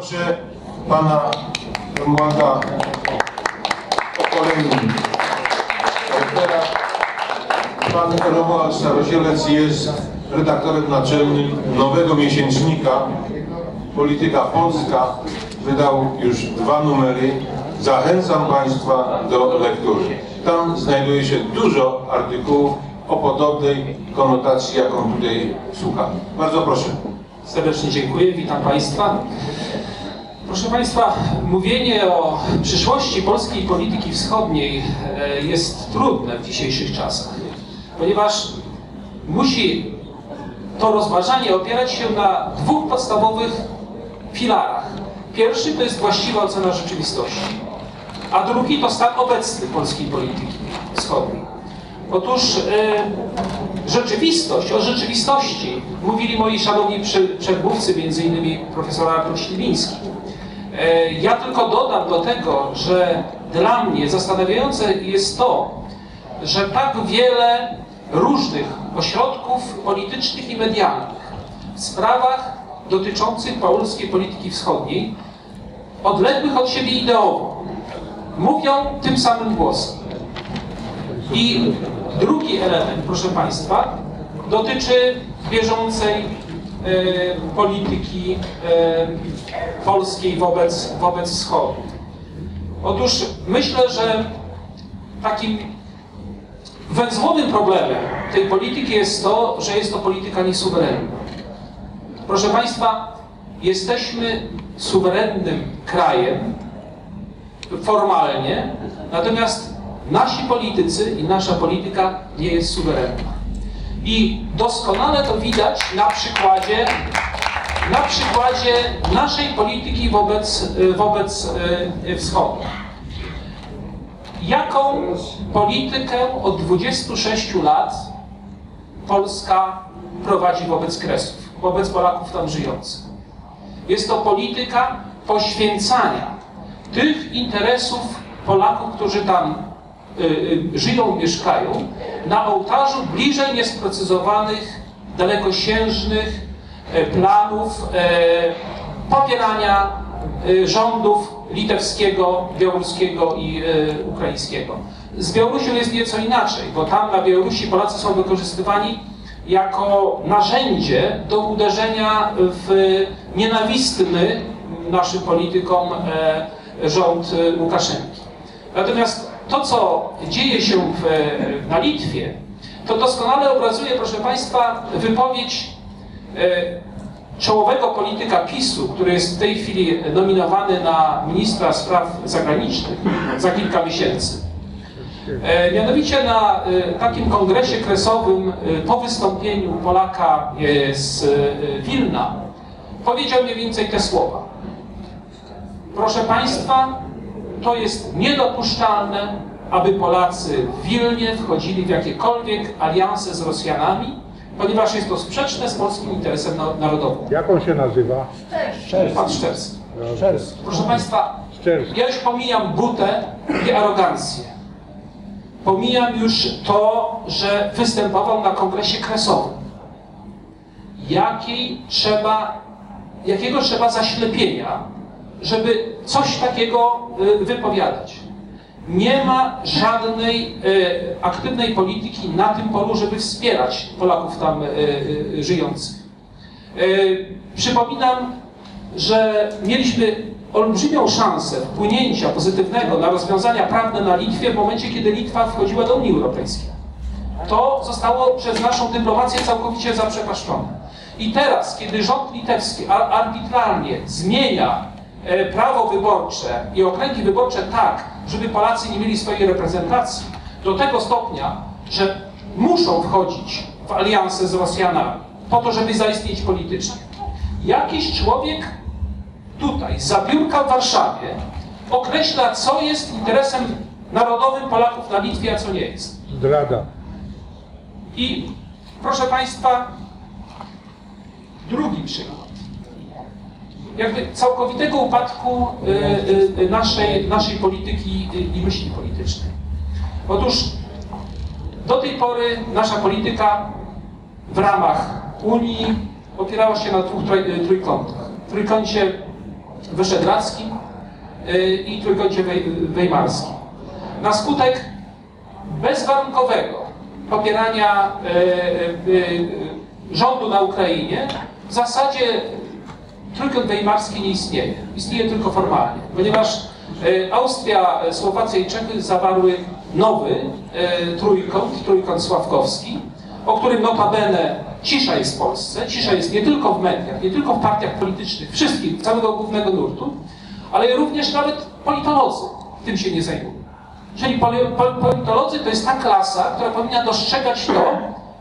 proszę pana Romualda o kolejny. Teraz pan Romuald Starozielec jest redaktorem naczelnym nowego miesięcznika Polityka Polska. Wydał już dwa numery. Zachęcam Państwa do lektury. Tam znajduje się dużo artykułów o podobnej konotacji, jaką tutaj słuchamy. Bardzo proszę. Serdecznie dziękuję, witam Państwa. Proszę Państwa, mówienie o przyszłości polskiej polityki wschodniej e, jest trudne w dzisiejszych czasach, ponieważ musi to rozważanie opierać się na dwóch podstawowych filarach. Pierwszy to jest właściwa ocena rzeczywistości, a drugi to stan obecny polskiej polityki wschodniej. Otóż e, rzeczywistość, o rzeczywistości mówili moi szanowni przedmówcy, innymi profesor Artur Śliwiński. E, Ja tylko dodam do tego, że dla mnie zastanawiające jest to, że tak wiele różnych ośrodków politycznych i medialnych w sprawach dotyczących polskiej polityki wschodniej, odległych od siebie ideowo, mówią tym samym głosem. I drugi element, proszę Państwa, dotyczy bieżącej e, polityki polskiej wobec, wobec Wschodu. Otóż myślę, że takim węzłowym problemem tej polityki jest to, że jest to polityka niesuwerenna. Proszę Państwa, jesteśmy suwerennym krajem, formalnie, natomiast nasi politycy i nasza polityka nie jest suwerenna. I doskonale to widać na przykładzie, na przykładzie naszej polityki wobec, wobec e, wschodu. Jaką politykę od 26 lat Polska prowadzi wobec Kresów, wobec Polaków tam żyjących? Jest to polityka poświęcania tych interesów Polaków, którzy tam y, y, żyją, mieszkają, na ołtarzu bliżej niesprecyzowanych, dalekosiężnych planów e, popierania e, rządów litewskiego, białoruskiego i e, ukraińskiego. Z Białorusią jest nieco inaczej, bo tam na Białorusi Polacy są wykorzystywani jako narzędzie do uderzenia w nienawistny naszym politykom e, rząd e, Łukaszenki. Natomiast to, co dzieje się w, na Litwie, to doskonale obrazuje, proszę Państwa, wypowiedź e, czołowego polityka PiSu, który jest w tej chwili nominowany na ministra spraw zagranicznych za kilka miesięcy. E, Mianowicie na e, takim kongresie kresowym e, po wystąpieniu Polaka e, z e, Wilna powiedział mniej więcej te słowa. Proszę Państwa, to jest niedopuszczalne, aby Polacy w Wilnie wchodzili w jakiekolwiek alianse z Rosjanami, ponieważ jest to sprzeczne z polskim interesem na- narodowym. Jak on się nazywa? Pan Szczerski. Szczerski. Proszę Państwa, Szczerski. ja już pomijam butę i arogancję. Pomijam już to, że występował na kongresie kresowym. Jakiej trzeba, jakiego trzeba zaślepienia, żeby coś takiego y, wypowiadać? Nie ma żadnej y, aktywnej polityki na tym polu, żeby wspierać Polaków tam y, y, żyjących. Y, Przypominam, że mieliśmy olbrzymią szansę wpłynięcia pozytywnego na rozwiązania prawne na Litwie w momencie, kiedy Litwa wchodziła do Unii Europejskiej. To zostało przez naszą dyplomację całkowicie zaprzepaszczone. I teraz, kiedy rząd litewski ar- arbitralnie zmienia e, prawo wyborcze i okręgi wyborcze tak, żeby Polacy nie mieli swojej reprezentacji, do tego stopnia, że muszą wchodzić w alianse z Rosjanami po to, żeby zaistnieć politycznie. Jakiś człowiek tutaj, za biurka w Warszawie, określa, co jest interesem narodowym Polaków na Litwie, a co nie jest. Zdrada. I proszę Państwa, drugi przykład. Jakby całkowitego upadku y, y, naszej, naszej polityki i myśli politycznej. Otóż do tej pory nasza polityka w ramach Unii opierała się na dwóch y, trójkątach. Trójkącie Wyszehradzkim i Trójkącie Weimarskim. Na skutek bezwarunkowego popierania rządu na Ukrainie w zasadzie Trójkąt Weimarski nie istnieje. Istnieje tylko formalnie, ponieważ e, Austria, e, Słowacja i Czechy zawarły nowy e, trójkąt, trójkąt sławkowski, o którym notabene cisza jest w Polsce. Cisza jest nie tylko w mediach, nie tylko w partiach politycznych, wszystkich, całego głównego nurtu, ale również nawet politolodzy tym się nie zajmują. Czyli poli- pol- politolodzy to jest ta klasa, która powinna dostrzegać to,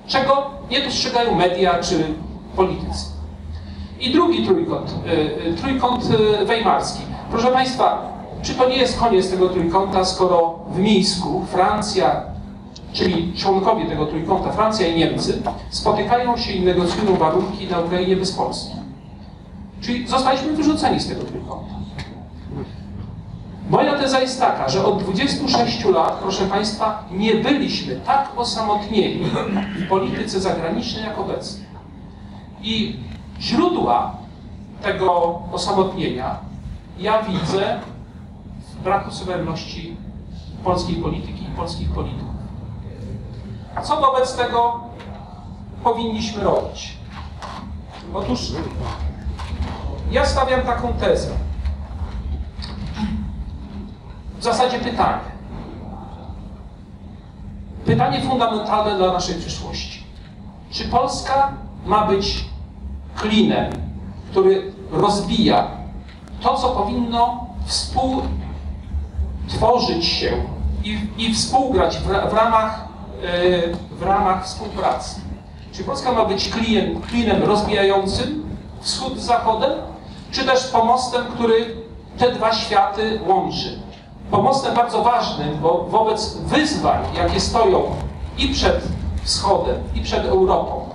czego nie dostrzegają media czy politycy. I drugi trójkąt, y, y, trójkąt y, weimarski. Proszę Państwa, czy to nie jest koniec tego trójkąta, skoro w Mińsku Francja, czyli członkowie tego trójkąta, Francja i Niemcy, spotykają się i negocjują warunki na Ukrainie bez Polski? Czyli zostaliśmy wyrzuceni z tego trójkąta. Moja teza jest taka, że od 26 lat, proszę Państwa, nie byliśmy tak osamotnieni w polityce zagranicznej jak obecnie. I źródła tego osamotnienia ja widzę w braku suwerenności polskiej polityki i polskich polityków. Co wobec tego powinniśmy robić? Otóż ja stawiam taką tezę. W zasadzie pytanie. Pytanie fundamentalne dla naszej przyszłości. Czy Polska ma być klinem, który rozbija to, co powinno współtworzyć się i, i współgrać w, w, ramach, e, w ramach współpracy? Czy Polska ma być klinem, klinem rozbijającym wschód z zachodem, czy też pomostem, który te dwa światy łączy? Pomostem bardzo ważnym, bo wobec wyzwań, jakie stoją i przed wschodem, i przed Europą,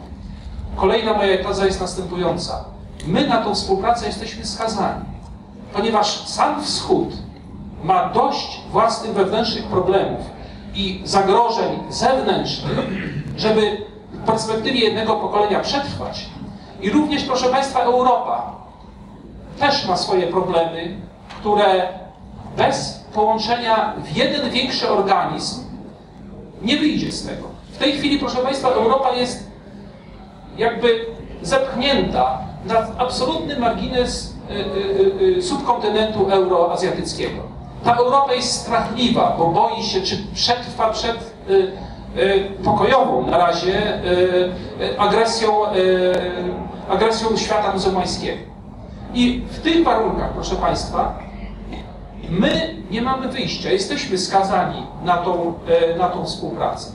Kolejna moja teza jest następująca. My na tą współpracę jesteśmy skazani, ponieważ sam Wschód ma dość własnych wewnętrznych problemów i zagrożeń zewnętrznych, żeby w perspektywie jednego pokolenia przetrwać. I również, proszę Państwa, Europa też ma swoje problemy, które bez połączenia w jeden większy organizm nie wyjdzie z tego. W tej chwili, proszę Państwa, Europa jest jakby zepchnięta na absolutny margines y, y, y, subkontynentu euroazjatyckiego. Ta Europa jest strachliwa, bo boi się, czy przetrwa przed pokojową na razie agresją, agresją świata muzułmańskiego. I w tych warunkach, proszę Państwa, my nie mamy wyjścia, jesteśmy skazani na tą, na tą współpracę.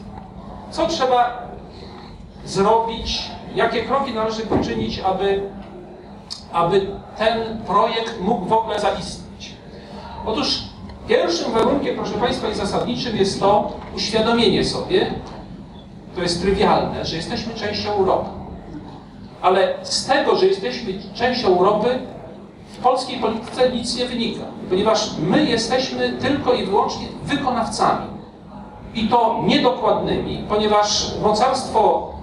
Co trzeba zrobić, jakie kroki należy poczynić, aby, aby ten projekt mógł w ogóle zaistnieć. Otóż pierwszym warunkiem, proszę Państwa, i zasadniczym jest to uświadomienie sobie, to jest trywialne, że jesteśmy częścią Europy. Ale z tego, że jesteśmy częścią Europy, w polskiej polityce nic nie wynika, ponieważ my jesteśmy tylko i wyłącznie wykonawcami i to niedokładnymi, ponieważ mocarstwo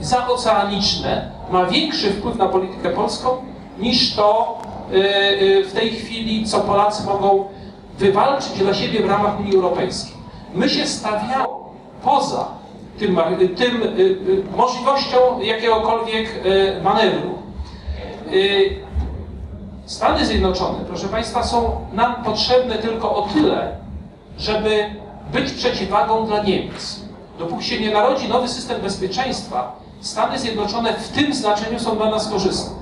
zaoceaniczne ma większy wpływ na politykę polską niż to y, y, w tej chwili, co Polacy mogą wywalczyć dla siebie w ramach Unii Europejskiej. My się stawiamy poza tym, tym możliwością jakiegokolwiek manewru. Stany Zjednoczone, proszę Państwa, są nam potrzebne tylko o tyle, żeby być przeciwwagą dla Niemiec. Dopóki się nie narodzi nowy system bezpieczeństwa, Stany Zjednoczone w tym znaczeniu są dla nas korzystne.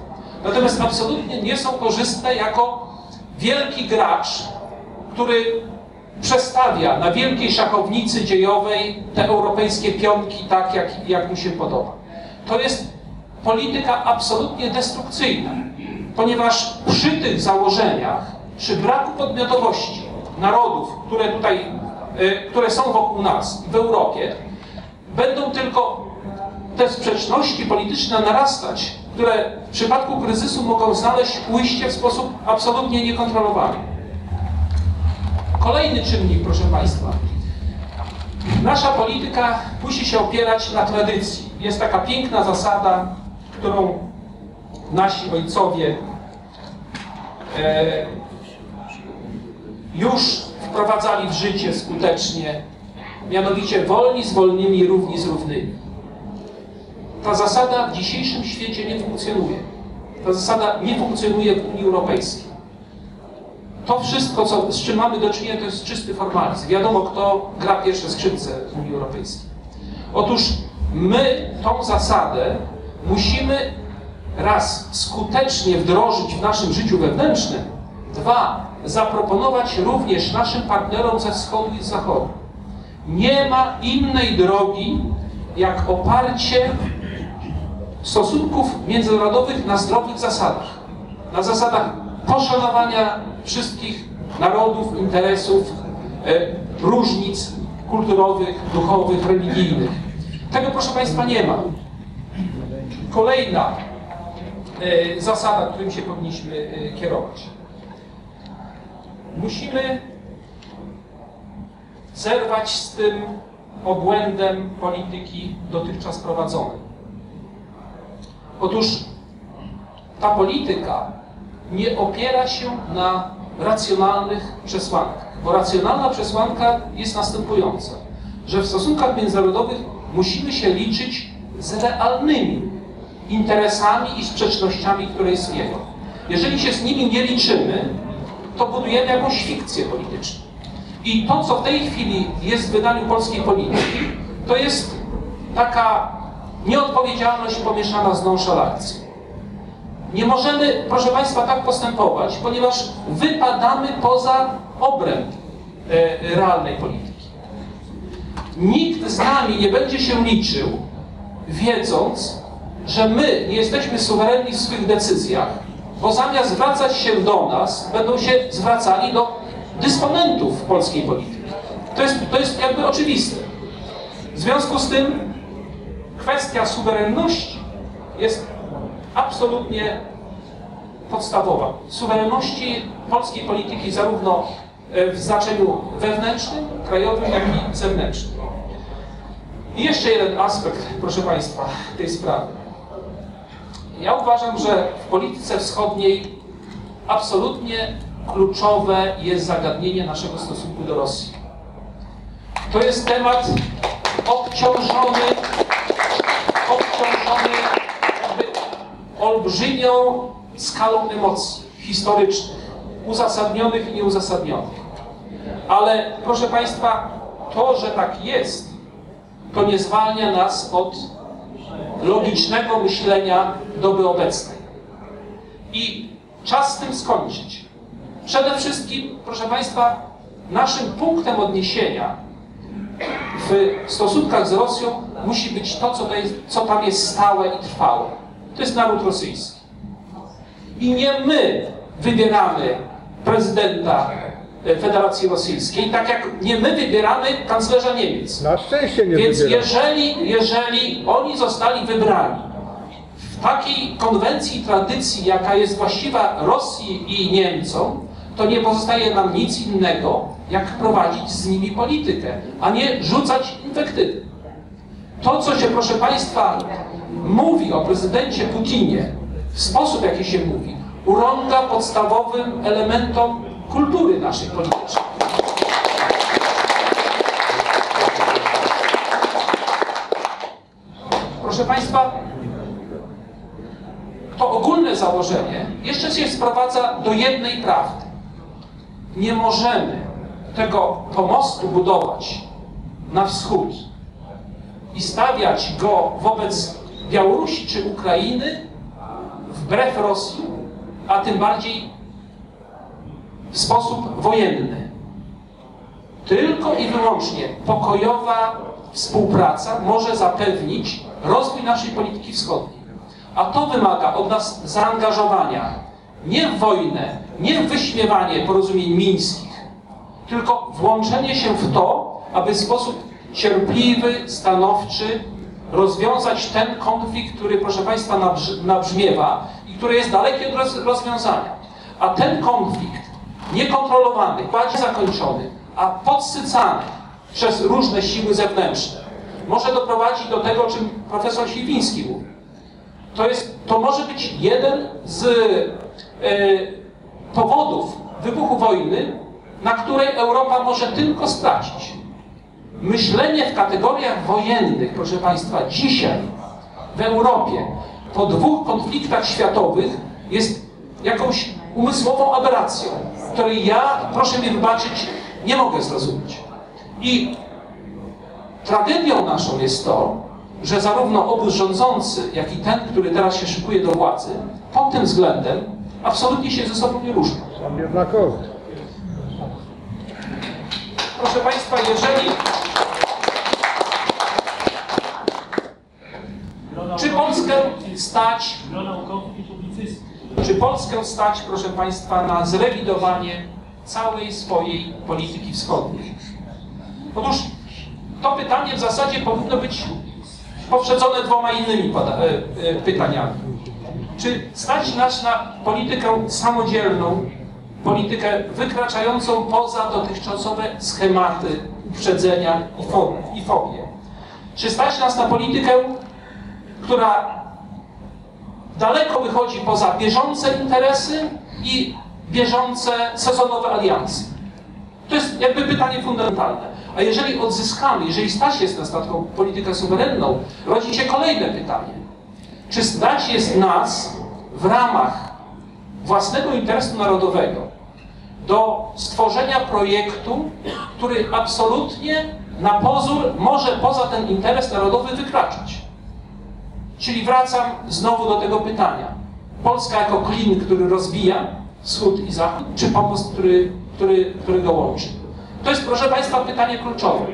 Natomiast absolutnie nie są korzystne jako wielki gracz, który przestawia na wielkiej szachownicy dziejowej te europejskie pionki tak, jak, jak mu się podoba. To jest polityka absolutnie destrukcyjna, ponieważ przy tych założeniach, przy braku podmiotowości narodów, które tutaj, y, które są wokół nas w Europie, będą tylko te sprzeczności polityczne narastać, które w przypadku kryzysu mogą znaleźć ujście w sposób absolutnie niekontrolowany. Kolejny czynnik, proszę Państwa. Nasza polityka musi się opierać na tradycji. Jest taka piękna zasada, którą nasi ojcowie e, już wprowadzali w życie skutecznie, mianowicie wolni z wolnymi, równi z równymi. Ta zasada w dzisiejszym świecie nie funkcjonuje. Ta zasada nie funkcjonuje w Unii Europejskiej. To wszystko, co, z czym mamy do czynienia, to jest czysty formalizm. Wiadomo, kto gra pierwsze skrzypce w Unii Europejskiej. Otóż my tą zasadę musimy raz skutecznie wdrożyć w naszym życiu wewnętrznym, dwa zaproponować również naszym partnerom ze wschodu i z zachodu. Nie ma innej drogi, jak oparcie stosunków międzynarodowych na zdrowych zasadach. Na zasadach poszanowania wszystkich narodów, interesów, e, różnic kulturowych, duchowych, religijnych. Tego, proszę Państwa, nie ma. Kolejna e, zasada, którym się powinniśmy e, kierować. Musimy zerwać z tym obłędem polityki dotychczas prowadzonej. Otóż ta polityka nie opiera się na racjonalnych przesłankach, bo racjonalna przesłanka jest następująca, że w stosunkach międzynarodowych musimy się liczyć z realnymi interesami i sprzecznościami, które istnieją. Jeżeli się z nimi nie liczymy, to budujemy jakąś fikcję polityczną. I to, co w tej chwili jest w wydaniu polskiej polityki, to jest taka nieodpowiedzialność pomieszana z nonszalancją. Nie możemy, proszę Państwa, tak postępować, ponieważ wypadamy poza obręb e, realnej polityki. Nikt z nami nie będzie się liczył, wiedząc, że my nie jesteśmy suwerenni w swych decyzjach, bo zamiast zwracać się do nas, będą się zwracali do dysponentów polskiej polityki. To jest, to jest jakby oczywiste. W związku z tym kwestia suwerenności jest absolutnie podstawowa. Suwerenności polskiej polityki zarówno e, w znaczeniu wewnętrznym, krajowym, jak i zewnętrznym. I jeszcze jeden aspekt, proszę Państwa, tej sprawy. Ja uważam, że w polityce wschodniej absolutnie kluczowe jest zagadnienie naszego stosunku do Rosji. To jest temat obciążony, obciążony olbrzymią skalą emocji historycznych, uzasadnionych i nieuzasadnionych. Ale proszę Państwa, to, że tak jest, to nie zwalnia nas od logicznego myślenia doby obecnej. I czas z tym skończyć. Przede wszystkim, proszę Państwa, naszym punktem odniesienia w stosunkach z Rosją musi być to, co, to jest, co tam jest stałe i trwałe. To jest naród rosyjski. I nie my wybieramy prezydenta Federacji Rosyjskiej, tak jak nie my wybieramy kanclerza Niemiec. Na szczęście nie Więc wybiera. jeżeli, jeżeli oni zostali wybrani w takiej konwencji i tradycji, jaka jest właściwa Rosji i Niemcom, to nie pozostaje nam nic innego, jak prowadzić z nimi politykę, a nie rzucać inwektywy. To, co się, proszę Państwa, mówi o prezydencie Putinie, w sposób, jaki się mówi, urąga podstawowym elementom kultury naszej politycznej. Proszę Państwa, to ogólne założenie jeszcze się sprowadza do jednej prawdy. Nie możemy tego pomostu budować na wschód i stawiać go wobec Białorusi czy Ukrainy wbrew Rosji, a tym bardziej w sposób wojenny. Tylko i wyłącznie pokojowa współpraca może zapewnić rozwój naszej polityki wschodniej. A to wymaga od nas zaangażowania nie w wojnę, nie wyśmiewanie porozumień mińskich, tylko włączenie się w to, aby w sposób cierpliwy, stanowczy rozwiązać ten konflikt, który, proszę Państwa, nabrz- nabrzmiewa i który jest daleki od roz- rozwiązania. A ten konflikt niekontrolowany, bardziej zakończony, a podsycany przez różne siły zewnętrzne, może doprowadzić do tego, o czym profesor Siwiński mówił. To, jest, to może być jeden z e, powodów wybuchu wojny, na której Europa może tylko stracić. Myślenie w kategoriach wojennych, proszę Państwa, dzisiaj w Europie po dwóch konfliktach światowych jest jakąś umysłową aberracją, której ja, proszę mi wybaczyć, nie mogę zrozumieć. I tragedią naszą jest to, że zarówno obóz rządzący, jak i ten, który teraz się szykuje do władzy, pod tym względem absolutnie się ze sobą nie różnią. Tam jednakowo. Proszę Państwa, jeżeli. Czy Polskę stać, czy Polskę stać, proszę Państwa, na zrewidowanie całej swojej polityki wschodniej? Otóż to pytanie w zasadzie powinno być poprzedzone dwoma innymi e, e, pytaniami. Czy stać nas na politykę samodzielną, politykę wykraczającą poza dotychczasowe schematy uprzedzenia i fo- i fobie? Czy stać nas na politykę, która daleko wychodzi poza bieżące interesy i bieżące sezonowe aliancje? To jest jakby pytanie fundamentalne. A jeżeli odzyskamy, jeżeli stać jest nas na taką politykę suwerenną, rodzi się kolejne pytanie. Czy stać jest nas w ramach własnego interesu narodowego do stworzenia projektu, który absolutnie na pozór może poza ten interes narodowy wykraczać? Czyli wracam znowu do tego pytania. Polska jako klin, który rozbija wschód i zachód, czy pomost, który, który, który go łączy? To jest, proszę Państwa, pytanie kluczowe.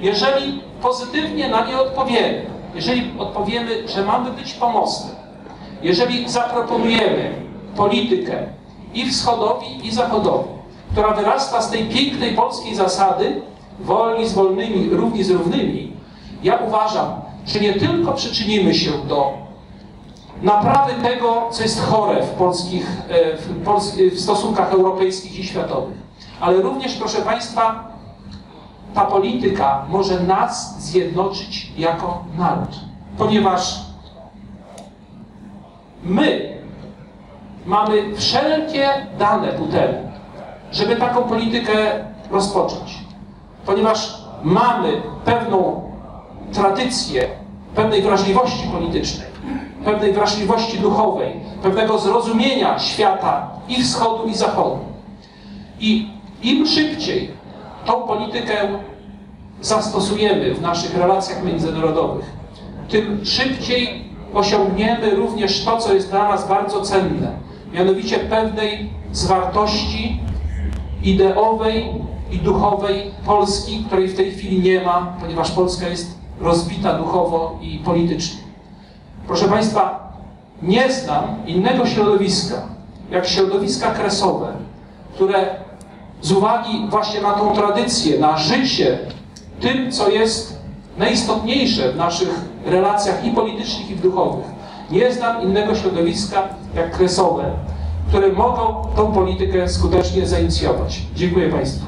Jeżeli pozytywnie na nie odpowiemy, jeżeli odpowiemy, że mamy być pomostem, jeżeli zaproponujemy politykę i wschodowi, i zachodowi, która wyrasta z tej pięknej polskiej zasady wolni z wolnymi, równi z równymi, ja uważam, że nie tylko przyczynimy się do naprawy tego, co jest chore w, polskich, e, w, w stosunkach europejskich i światowych, ale również, proszę Państwa, ta polityka może nas zjednoczyć jako naród, ponieważ my mamy wszelkie dane ku temu, żeby taką politykę rozpocząć, ponieważ mamy pewną tradycję pewnej wrażliwości politycznej, pewnej wrażliwości duchowej, pewnego zrozumienia świata i wschodu, i zachodu. I im szybciej tą politykę zastosujemy w naszych relacjach międzynarodowych, tym szybciej osiągniemy również to, co jest dla nas bardzo cenne, mianowicie pewnej zwartości ideowej i duchowej Polski, której w tej chwili nie ma, ponieważ Polska jest rozbita duchowo i politycznie. Proszę Państwa, nie znam innego środowiska, jak środowiska kresowe, które z uwagi właśnie na tą tradycję, na życie tym, co jest najistotniejsze w naszych relacjach i politycznych, i duchowych, nie znam innego środowiska jak kresowe, które mogą tą politykę skutecznie zainicjować. Dziękuję Państwu.